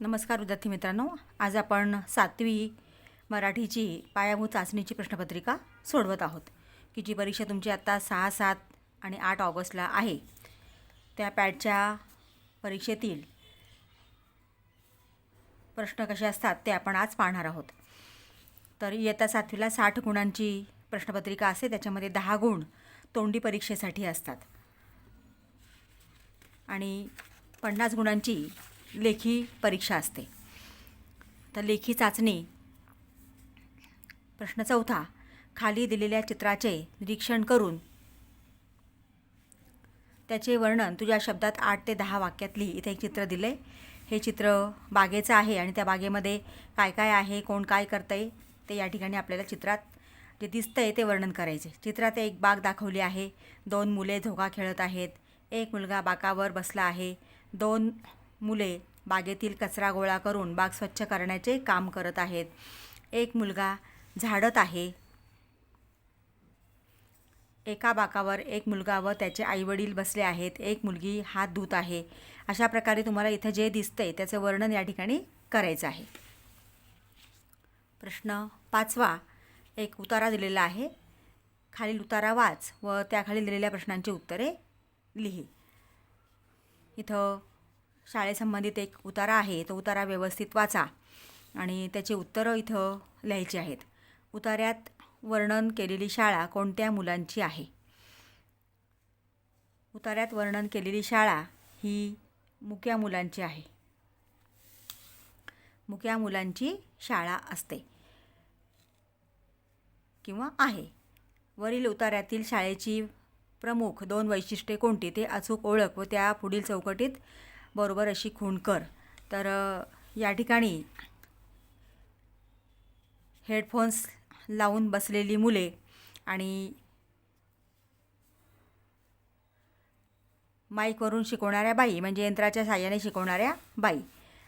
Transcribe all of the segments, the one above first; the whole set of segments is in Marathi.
नमस्कार विद्यार्थी मित्रांनो. आज आपण सातवी मराठीची पायाभूत चाचणीची प्रश्नपत्रिका सोडवत आहोत की जी परीक्षा तुमची आत्ता सहा सात आणि आठ ऑगस्टला आहे. त्या पॅडच्या परीक्षेतील प्रश्न कसे असतात ते आपण आज पाहणार आहोत. तर इयत्ता सातवीला साठ गुणांची प्रश्नपत्रिका असते त्याच्यामध्ये दहा गुण तोंडी परीक्षेसाठी असतात. आणि पन्नास गुणांची लेखी परीक्षा असते. तर लेखी चाचणी. प्रश्न चौथा. खाली दिलेल्या चित्राचे निरीक्षण करून त्याचे वर्णन. तुझ्या शब्दात आठ ते दहा वाक्यात लिही इथे एक चित्र दिलं आहे हे चित्र बागेचं आहे आणि त्या बागेमध्ये काय काय आहे कोण काय करतं आहे ते या ठिकाणी आपल्याला चित्रात जे दिसतं आहे ते वर्णन करायचे चित्रात एक बाग दाखवली आहे. दोन मुले झोका खेळत आहेत. एक मुलगा बाकावर बसला आहे. दोन मुले बागेतील कचरा गोळा करून बाग स्वच्छ करण्याचे काम करत आहेत. एक मुलगा झाडत आहे. एका बाकावर एक मुलगा व त्याचे आईवडील बसले आहेत. एक मुलगी हात धुत आहे. अशा प्रकारे तुम्हाला इथं जे दिसतंय त्याचं वर्णन या ठिकाणी करायचं आहे. प्रश्न पाचवा. एक उतारा दिलेला आहे. खालील उतारा वाच व त्याखाली दिलेल्या प्रश्नांची उत्तरे लिही. इथं शाळेसंबंधित एक उतारा आहे. तो उतारा व्यवस्थित वाचा. आणि त्याची उत्तरं इथं लिहायची आहेत. उतार्यात वर्णन केलेली शाळा कोणत्या मुलांची आहे? उतार्यात वर्णन केलेली शाळा ही मुक्या मुलांची आहे. मुक्या मुलांची शाळा असते. किंवा आहे. वरील उतार्यातील शाळेची प्रमुख दोन वैशिष्ट्ये कोणती? ते अचूक ओळख व त्या पुढील चौकटीत बरोबर अशी खूण कर तर या ठिकाणी हेडफोन्स लावून बसलेली मुले आणि माईकवरून शिकवणाऱ्या बाई म्हणजे यंत्राच्या साह्याने शिकवणाऱ्या बाई.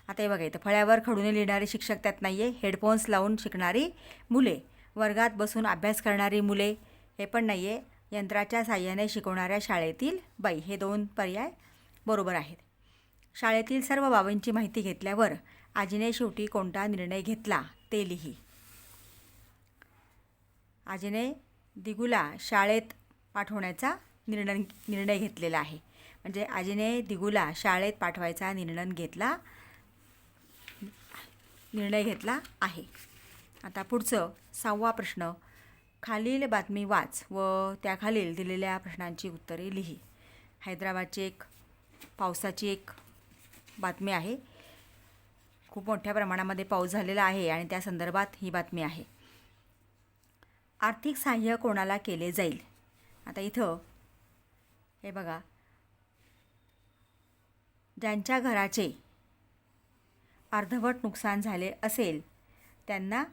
आता हे बघा इथं फळ्यावर खडूने लिहिणारे शिक्षक त्यात नाही आहे हेडफोन्स लावून शिकणारी मुले. वर्गात बसून अभ्यास करणारी मुले हे पण नाही आहे यंत्राच्या साह्याने शिकवणाऱ्या शाळेतील बाई. हे दोन पर्याय बरोबर आहेत. शाळेतील सर्व बाबींची माहिती घेतल्यावर आजीने शेवटी कोणता निर्णय घेतला ते लिही. आजीने दिगूला शाळेत पाठवण्याचा निर्णय निर्णय घेतलेला आहे. म्हणजे आजीने दिगूला शाळेत पाठवायचा निर्णय घेतला निर्णय घेतला आहे. आता पुढचं सहावा प्रश्न. खालील बातमी वाच व त्याखालील दिलेल्या प्रश्नांची उत्तरे लिही. हैदराबादची एक पावसाची एक बातमी आहे. खूप मोठ्या प्रमाणामध्ये पाऊस झालेला आहे आणि त्या संदर्भात ही बातमी आहे. आर्थिक सहाय्य कोणाला केले जाईल? आता इथं हे बघा. ज्यांच्या घराचे अर्धवट नुकसान झाले असेल त्यांना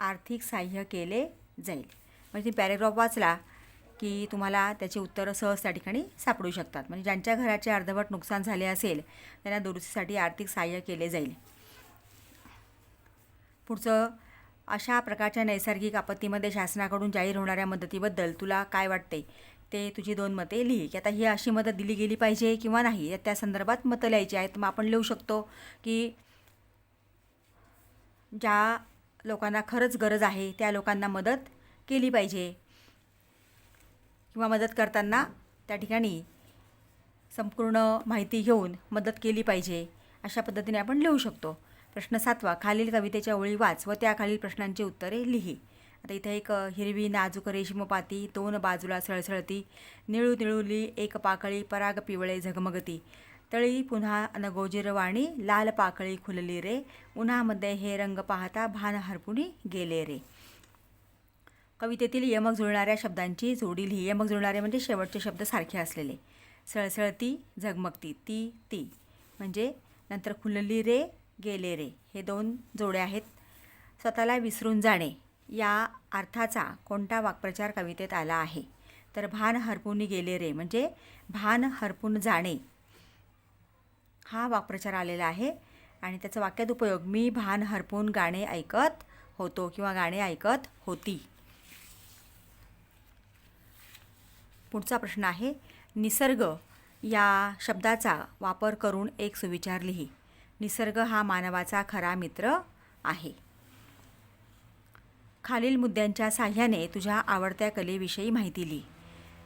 आर्थिक सहाय्य केले जाईल. म्हणजे पॅरेग्राफ वाचला की तुम्हाला त्याची उत्तरं सहज त्या ठिकाणी सापडू शकतात. म्हणजे ज्यांच्या घराचे अर्धवट नुकसान झाले असेल त्यांना दुरुस्तीसाठी आर्थिक सहाय्य केले जाईल. पुढचं अशा प्रकारच्या नैसर्गिक आपत्तीमध्ये शासनाकडून जाहीर होणाऱ्या मदतीबद्दल तुला काय वाटते? ते तुझी दोन मते लिही. की आता ही अशी मदत दिली गेली पाहिजे किंवा नाही? त्या संदर्भात मतं लिहायची आहेत. मग आपण लिहू शकतो की ज्या लोकांना खरंच गरज आहे त्या लोकांना मदत केली पाहिजे. किंवा मदत करताना त्या ठिकाणी संपूर्ण माहिती घेऊन मदत केली पाहिजे अशा पद्धतीने आपण लिहू शकतो. प्रश्न सातवा खालील कवितेच्या ओळी वाच व त्याखालील प्रश्नांची उत्तरे लिही. आता इथे एक हिरवी नाजूक रेशीमपाती दोन बाजूला सळसळती निळू निळुली एक पाकळी पराग पिवळे झगमगती. तळी पुन्हा अनगोजिरवाणी लाल पाकळी खुलली रे उन्हामध्ये हे रंग पाहता भान हरपुणी गेले रे. कवितेतील यमक जुळणाऱ्या शब्दांची जोडी लिही यमक जुळणारे म्हणजे शेवटचे शब्द सारखे असलेले. सळसळती झगमगती ती ती. म्हणजे नंतर खुलली रे गेले रे. हे दोन जोडे आहेत. स्वतःला विसरून जाणे. या अर्थाचा कोणता वाक्प्रचार कवितेत आला आहे? तर भान हरपून गेले रे. म्हणजे भान हरपून जाणे. हा वाक्प्रचार आलेला आहे. आणि त्याचा वाक्यात उपयोग मी भान हरपून गाणे ऐकत होतो किंवा गाणे ऐकत होती. पुढचा प्रश्न आहे निसर्ग या शब्दाचा वापर करून एक सुविचार लिही. निसर्ग हा मानवाचा खरा मित्र आहे. खालील मुद्द्यांच्या साह्याने तुझ्या आवडत्या कलेविषयी माहिती लिही.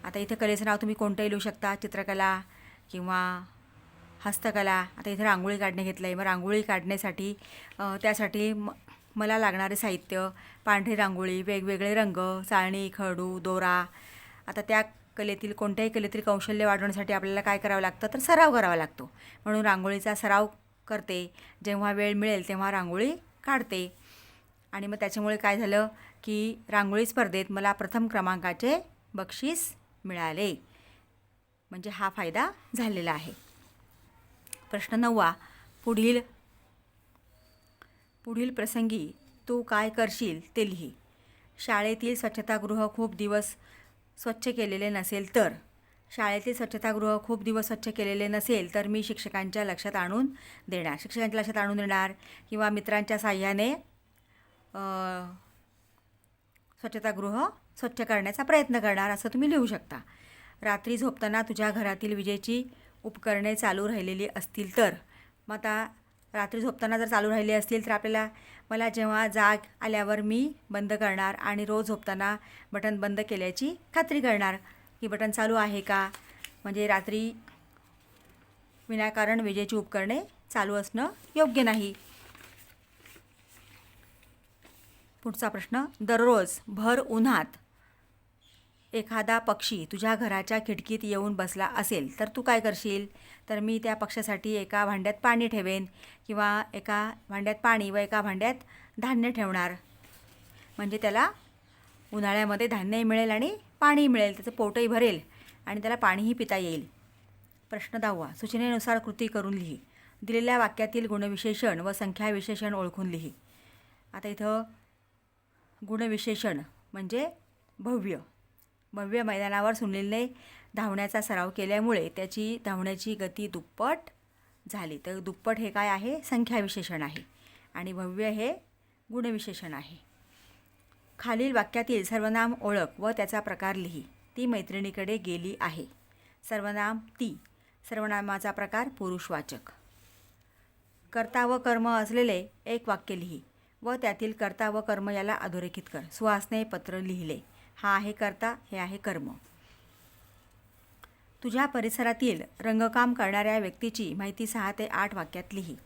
आता इथं कलेचं नाव तुम्ही कोणतंही लिहू शकता चित्रकला किंवा हस्तकला. आता इथे रांगोळी काढणे घेतलं आहे मग रांगोळी काढण्यासाठी त्यासाठी म मला लागणारे साहित्य पांढरी रांगोळी वेगवेगळे रंग चाळणी खडू दोरा. आता त्या कलेतील कोणत्याही कलेतील कौशल्य वाढवण्यासाठी आपल्याला काय करावं लागतं? तर सराव करावा लागतो. म्हणून रांगोळीचा सराव करते. जेव्हा वेळ मिळेल तेव्हा रांगोळी काढते. आणि मग त्याच्यामुळे काय झालं की रांगोळी स्पर्धेत मला प्रथम क्रमांकाचे बक्षीस मिळाले. म्हणजे हा फायदा झालेला आहे. प्रश्न नववा. पुढील पुढील प्रसंगी तू काय करशील ते लिही. शाळेतील स्वच्छतागृह खूप दिवस स्वच्छ केलेले नसेल तर. शाळेतील स्वच्छतागृह खूप दिवस स्वच्छ केलेले नसेल तर मी शिक्षकांच्या लक्षात आणून देणार. शिक्षकांच्या लक्षात आणून देणार किंवा मित्रांच्या साह्याने स्वच्छतागृह स्वच्छ करण्याचा प्रयत्न करणार असं तुम्ही लिहू शकता. रात्री झोपताना तुझ्या घरातील विजेची उपकरणे चालू राहिलेली असतील तर. मग आता रात्री झोपताना जर चालू राहिली असतील तर आपल्याला मला जेव्हा जाग आल्यावर मी बंद करणार आणि रोज झोपताना बटन बंद केल्याची खात्री करणार. की बटन चालू आहे का? म्हणजे रात्री विनाकारण विजेची उपकरणे चालू असणं योग्य नाही. पुढचा प्रश्न. दररोज भर उन्हात एखादा पक्षी तुझ्या घराच्या खिडकीत येऊन बसला असेल तर तू काय करशील? तर मी त्या पक्षासाठी एका भांड्यात पाणी ठेवेन किंवा एका भांड्यात पाणी व एका भांड्यात धान्य ठेवणार. म्हणजे त्याला उन्हाळ्यामध्ये धान्यही मिळेल आणि पाणी मिळेल त्याचं पोटही भरेल आणि त्याला पाणीही पिता येईल. प्रश्न दहावा. सूचनेनुसार कृती करून लिही. दिलेल्या वाक्यातील गुणविशेषण व संख्या विशेषण ओळखून लिही. आता इथं गुणविशेषण म्हणजे भव्य. भव्य मैदानावर सुनीलने धावण्याचा सराव केल्यामुळे त्याची धावण्याची गती दुप्पट झाली. तर दुप्पट हे काय आहे? संख्या विशेषण आहे. आणि भव्य हे गुणविशेषण आहे. खालील वाक्यातील सर्वनाम ओळख व त्याचा प्रकार लिही. ती मैत्रिणीकडे गेली आहे. सर्वनाम ती. सर्वनामाचा प्रकार पुरुषवाचक कर्ता व कर्म असलेले एक वाक्य लिही व त्यातील कर्ता व कर्म याला अधोरेखित कर. सुहासने पत्र लिहिले. हा आहे कर्ता हे आहे कर्म. तुझ्या परिसरातील रंगकाम करणाऱ्या व्यक्तीची माहिती सहा ते आठ वाक्यात लिही.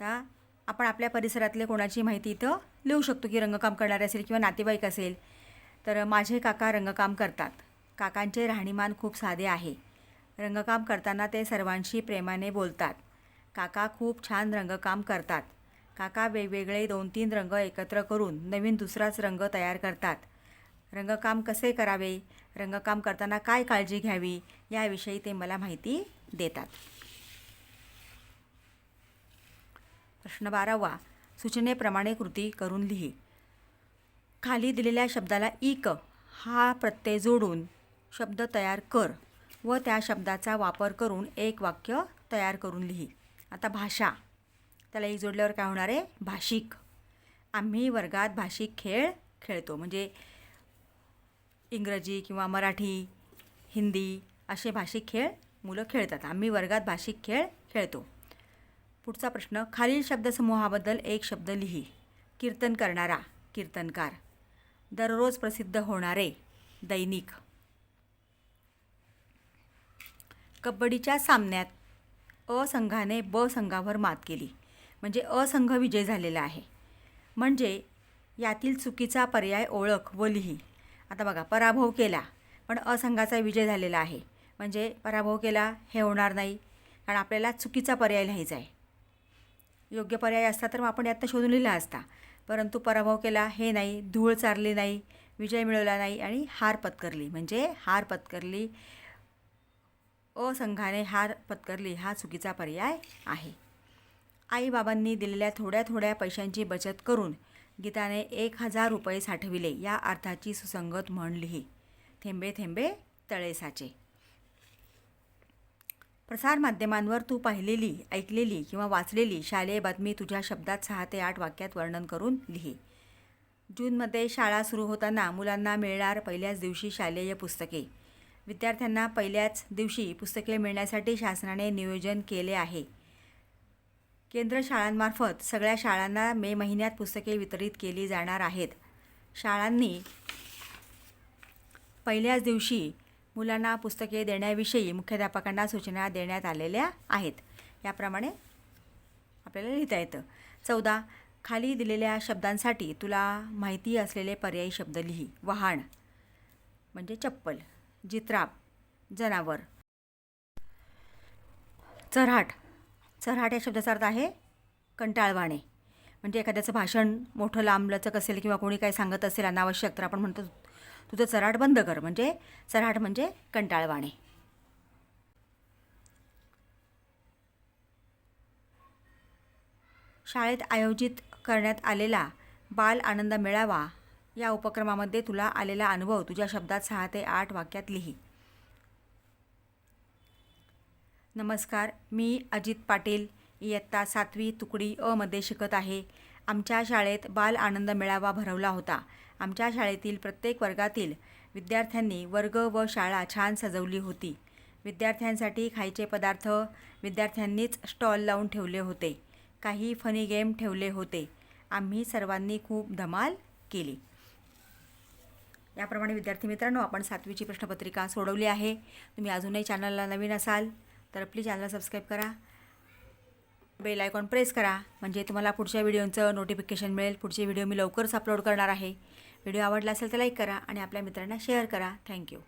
तर आपण आपल्या परिसरातले कोणाची माहिती इथं लिहू शकतो की रंगकाम करणारे असेल किंवा नातेवाईक असेल. तर माझे काका रंगकाम करतात. काकांचे राहणीमान खूप साधे आहे. रंगकाम करताना ते सर्वांशी प्रेमाने बोलतात. काका खूप छान रंगकाम करतात. काका वेगवेगळे दोन तीन रंग एकत्र करून नवीन दुसराच रंग तयार करतात. रंगकाम कसे करावे? रंगकाम करताना काय काळजी घ्यावी? याविषयी ते मला माहिती देतात. प्रश्न बारावा. सूचनेप्रमाणे कृती करून लिही. खाली दिलेल्या शब्दाला इक हा प्रत्यय जोडून शब्द तयार कर व त्या शब्दाचा वापर करून एक वाक्य तयार करून लिही. आता भाषा. त्याला एक जोडल्यावर काय होणार आहे? भाषिक. आम्ही वर्गात भाषिक खेळ खेळतो. म्हणजे इंग्रजी किंवा मराठी हिंदी असे भाषिक खेळ मुलं खेळतात. आम्ही वर्गात भाषिक खेळ खेळतो. पुढचा प्रश्न खालील शब्दसमूहाबद्दल एक शब्द लिही. कीर्तन करणारा कीर्तनकार. दररोज प्रसिद्ध होणारे दैनिक. कबड्डीच्या सामन्यात अ संघाने ब संघावर मात केली. म्हणजे अ संघ विजय झालेला आहे. म्हणजे यातील चुकीचा पर्याय ओळख व लिही. आता बघा पराभव केला पण असंघाचा विजय झालेला आहे. म्हणजे पराभव केला हे होणार नाही कारण आपल्याला चुकीचा पर्याय लिहायचा आहे. योग्य पर्याय असता तर मग आपण यात शोधून लिहिला असता. परंतु पराभव केला हे नाही धूळ चारली नाही विजय मिळवला नाही आणि हार पत्करली. म्हणजे हार पत्करली असंघाने हार पत्करली हा चुकीचा पर्याय आहे. आईबाबांनी दिलेल्या थोड्या थोड्या पैशांची बचत करून गीताने एक हजार रुपये साठविले. या अर्थाची सुसंगत म्हण लिही. थेंबे थेंबे तळे साचे. प्रसारमाध्यमांवर तू पाहिलेली ऐकलेली किंवा वाचलेली शालेय बातमी तुझ्या शब्दात सहा ते आठ वाक्यात वर्णन करून लिही. जूनमध्ये शाळा सुरू होताना मुलांना मिळणार पहिल्याच दिवशी शालेय पुस्तके. विद्यार्थ्यांना पहिल्याच दिवशी पुस्तके मिळण्यासाठी शासनाने नियोजन केले आहे. केंद्र शाळांमार्फत सगळ्या शाळांना मे महिन्यात पुस्तके वितरित केली जाणार आहेत. शाळांनी पहिल्याच दिवशी मुलांना पुस्तके देण्याविषयी मुख्याध्यापकांना सूचना देण्यात आलेल्या आहेत. याप्रमाणे आपल्याला लिहिता येतं. चौदा खाली दिलेल्या शब्दांसाठी तुला माहिती असलेले पर्यायी शब्द लिही. वहाण म्हणजे चप्पल जित्राप जनावर. चराट चरहाट या शब्दाचा अर्थ आहे कंटाळवाणे. म्हणजे एखाद्याचं भाषण मोठं लांबलचक असेल किंवा कोणी काही सांगत असेल अनावश्यक तर आपण म्हणतो तुझं चराट बंद कर. म्हणजे चराट म्हणजे कंटाळवाणे. शाळेत आयोजित करण्यात आलेला बाल आनंद मेळावा या उपक्रमामध्ये तुला आलेला अनुभव तुझ्या शब्दात सहा ते आठ वाक्यात लिही. नमस्कार मी अजित पाटील. इयत्ता सातवी तुकडी अ मध्ये शिकत आहे. आमच्या शाळेत बाल आनंद मेळावा भरवला होता. आमच्या शाळेतील प्रत्येक वर्गातील विद्यार्थ्यांनी वर्ग व शाळा छान सजवली होती. विद्यार्थ्यांसाठी खायचे पदार्थ विद्यार्थ्यांनीच स्टॉल लावून ठेवले होते. काही फनी गेम ठेवले होते. आम्ही सर्वांनी खूप धमाल केली. याप्रमाणे विद्यार्थी मित्रांनो आपण सातवीची प्रश्नपत्रिका सोडवली आहे. तुम्ही अजूनही चॅनलला नवीन असाल तर प्लीज चॅनलला सबस्क्राईब करा. बेल आयकॉन प्रेस करा. म्हणजे तुम्हाला पुढच्या व्हिडिओचं नोटिफिकेशन मिळेल. पुढचे व्हिडिओ मी लवकरच अपलोड करणार आहे. व्हिडिओ आवडला असेल तर लाईक करा आणि आपल्या मित्रांना शेअर करा. थँक्यू